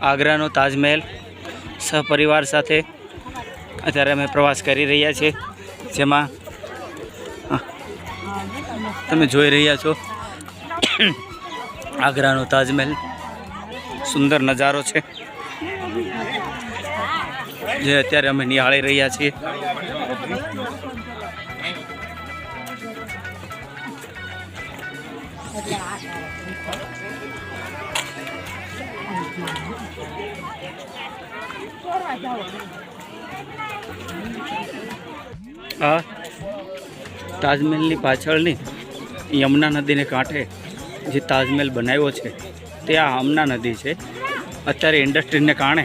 આગ્રાનો તાજમહેલ સહપરિવાર સાથે અત્યારે અમે પ્રવાસ કરી રહ્યા છીએ, જેમાં તમે જોઈ રહ્યા છો, આગ્રાનો તાજમહેલ. સુંદર નજારો છે, જે અત્યારે અમે નિહાળી રહ્યા છીએ. આ તાજમહેલની પાછળની યમુના નદીને કાંઠે જે તાજમહેલ બનાવ્યો છે, તે આ હમના નદી છે. અત્યારે ઇન્ડસ્ટ્રીને કારણે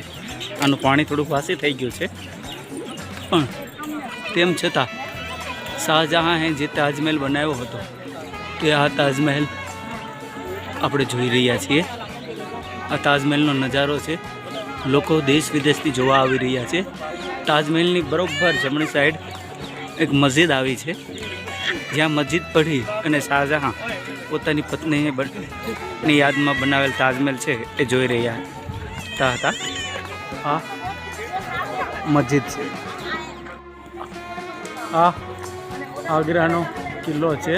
આનું પાણી થોડું વાસી થઈ ગયું છે. પણ તેમ છતાં શાહજહાંએ જે તાજમહેલ બનાવ્યો હતો, તે આ તાજમહેલ આપણે જોઈ રહ્યા છીએ. આ તાજમહેલનો નજારો છે. લોકો દેશ વિદેશથી જોવા આવી રહ્યા છે. તાજમહેલની બરોબર જમણી સાઈડ એક મસ્જિદ આવી છે. જ્યાં મસ્જિદ પડી અને શાહજહાં પોતાની પત્નીની યાદમાં બનાવેલ તાજમહેલ છે એ જોઈ રહ્યા હતા. આ મસ્જિદ છે. આ આગ્રાનો કિલ્લો છે.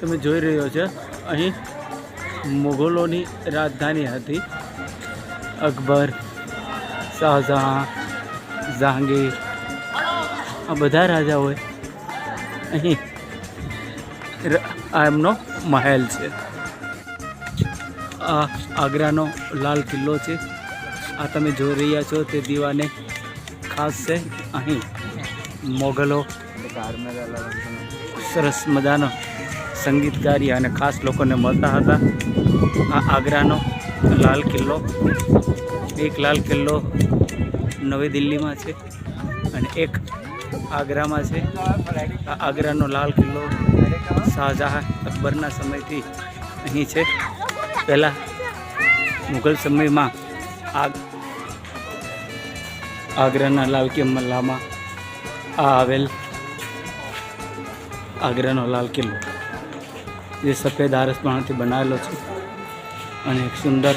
તમે જોઈ રહ્યો છે. અહીં મુઘલોની રાજધાની હતી. અકબર, શાહજહાં, જહાંગીર, આ બધા રાજાઓએ અહીં આ એમનો મહેલ છે. આ આગ્રાનો લાલ કિલ્લો છે. આ તમે જોઈ રહ્યા છો તે દીવાને ખાસ છે. અહીં મોગલો સરસ મજાનો સંગીતકારી અને ખાસ લોકોને મળતા હતા. આ આગ્રાનો લાલ કિલ્લો, એક લાલ કિલ્લો નવી દિલ્હીમાં છે અને એક આગ્રામાં છે. આ આગ્રાનો લાલ કિલ્લો શાહજહાં અકબરના સમયથી અહીં છે. પહેલાં મુઘલ સમયમાં આગ આગ્રાના લાલ કિલ્લામાં આ આવેલ આગ્રાનો લાલ કિલ્લો. જે સફેદ આરસપણાથી બનાવેલો છે અને એક સુંદર